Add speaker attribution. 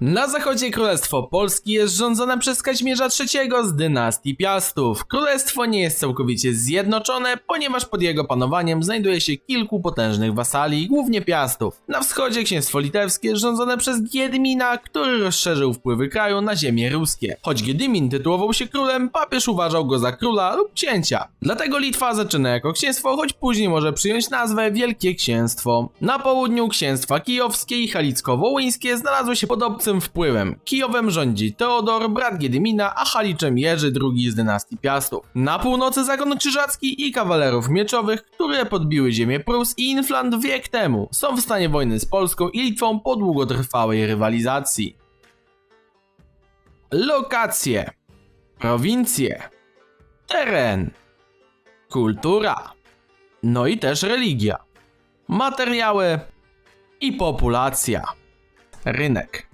Speaker 1: Na zachodzie Królestwo Polski jest rządzone przez Kazimierza III z dynastii Piastów. Królestwo nie jest całkowicie zjednoczone, ponieważ pod jego panowaniem znajduje się kilku potężnych wasali, głównie Piastów. Na wschodzie księstwo litewskie jest rządzone przez Giedymina, który rozszerzył wpływy kraju na ziemie ruskie. Choć Giedymin tytułował się królem, papież uważał go za króla lub księcia. Dlatego Litwa zaczyna jako księstwo, choć później może przyjąć nazwę Wielkie Księstwo. Na południu księstwa kijowskie i halicko-wołyńskie znalazły się pod wpływem. Kijowem rządzi Teodor, brat Giedymina, a Haliczem Jerzy II z dynastii Piastów. Na północy zakon krzyżacki i kawalerów mieczowych, które podbiły ziemię Prus i Infland wiek temu, są w stanie wojny z Polską i Litwą po długotrwałej rywalizacji. Lokacje, prowincje, teren, kultura, no i też religia, materiały i populacja. Rynek.